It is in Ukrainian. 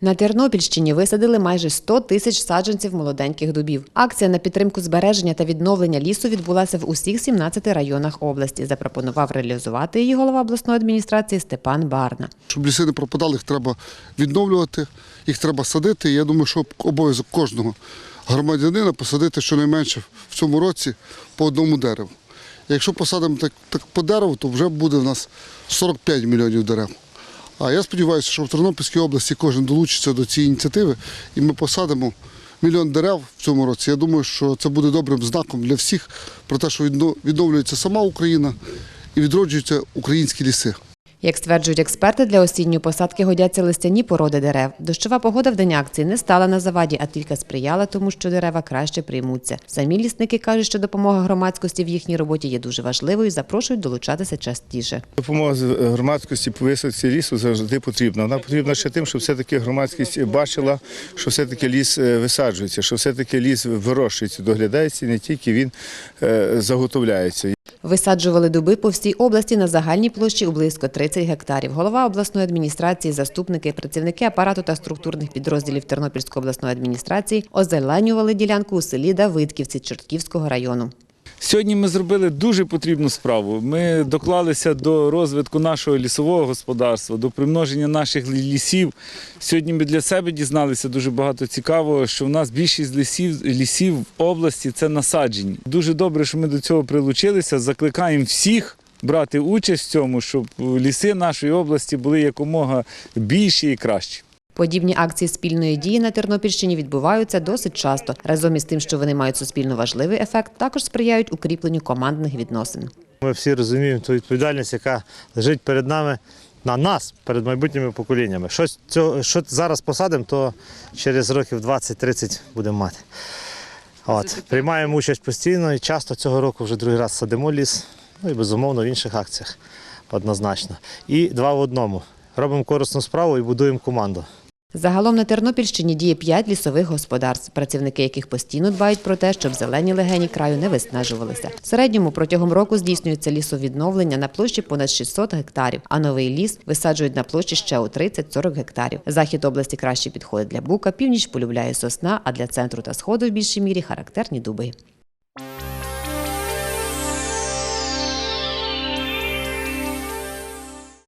На Тернопільщині висадили майже 100 тисяч саджанців молоденьких дубів. Акція на підтримку збереження та відновлення лісу відбулася в усіх 17 районах області. Запропонував реалізувати її голова обласної адміністрації Степан Барна. Щоб ліси не пропадали, їх треба відновлювати, їх треба садити. Я думаю, що обов'язок кожного громадянина посадити щонайменше в цьому році по одному дереву. Якщо посадимо так, так по дереву, то вже буде в нас 45 мільйонів дерев. А я сподіваюся, що в Тернопільській області кожен долучиться до цієї ініціативи, і ми посадимо мільйон дерев в цьому році. Я думаю, що це буде добрим знаком для всіх про те, що відно- відновлюється сама Україна і відроджуються українські ліси. Як стверджують експерти, для осінньої посадки годяться листяні породи дерев. Дощова погода в день акції не стала на заваді, а тільки сприяла тому, що дерева краще приймуться. Самі лісники кажуть, що допомога громадськості в їхній роботі є дуже важливою і запрошують долучатися частіше. Допомога з громадськості по висадці лісу завжди потрібна. Вона потрібна ще тим, щоб все-таки громадськість бачила, що все-таки ліс е, висаджується, що все-таки ліс вирощується, доглядається, не тільки він е, заготовляється. Висаджували дуби по всій області на загальній площі у близько 30 гектарів. Голова обласної адміністрації, заступники, працівники апарату та структурних підрозділів Тернопільської обласної адміністрації озеленювали ділянку у селі Давидківці Чортківського району. Сьогодні ми зробили дуже потрібну справу. Ми доклалися до розвитку нашого лісового господарства, до примноження наших лісів. Сьогодні ми для себе дізналися дуже багато цікавого, що в нас більшість лісів, лісів в області це насаджені. Дуже добре, що ми до цього прилучилися. Закликаємо всіх брати участь в цьому, щоб ліси нашої області були якомога більші і кращі. Подібні акції спільної дії на Тернопільщині відбуваються досить часто. Разом із тим, що вони мають суспільно важливий ефект, також сприяють укріпленню командних відносин. Ми всі розуміємо ту відповідальність, яка лежить перед нами на нас, перед майбутніми поколіннями. Щось цього, що зараз посадимо, то через років 20-30 будемо мати. От, приймаємо участь постійно і часто цього року вже другий раз садимо ліс, ну і безумовно в інших акціях однозначно. І два в одному. Робимо корисну справу і будуємо команду. Загалом на Тернопільщині діє п'ять лісових господарств, працівники яких постійно дбають про те, щоб зелені легені краю не виснажувалися. В середньому протягом року здійснюється лісовідновлення на площі понад 600 гектарів, а новий ліс висаджують на площі ще у 30-40 гектарів. Захід області краще підходить для бука, північ полюбляє сосна, а для центру та сходу в більшій мірі характерні дуби.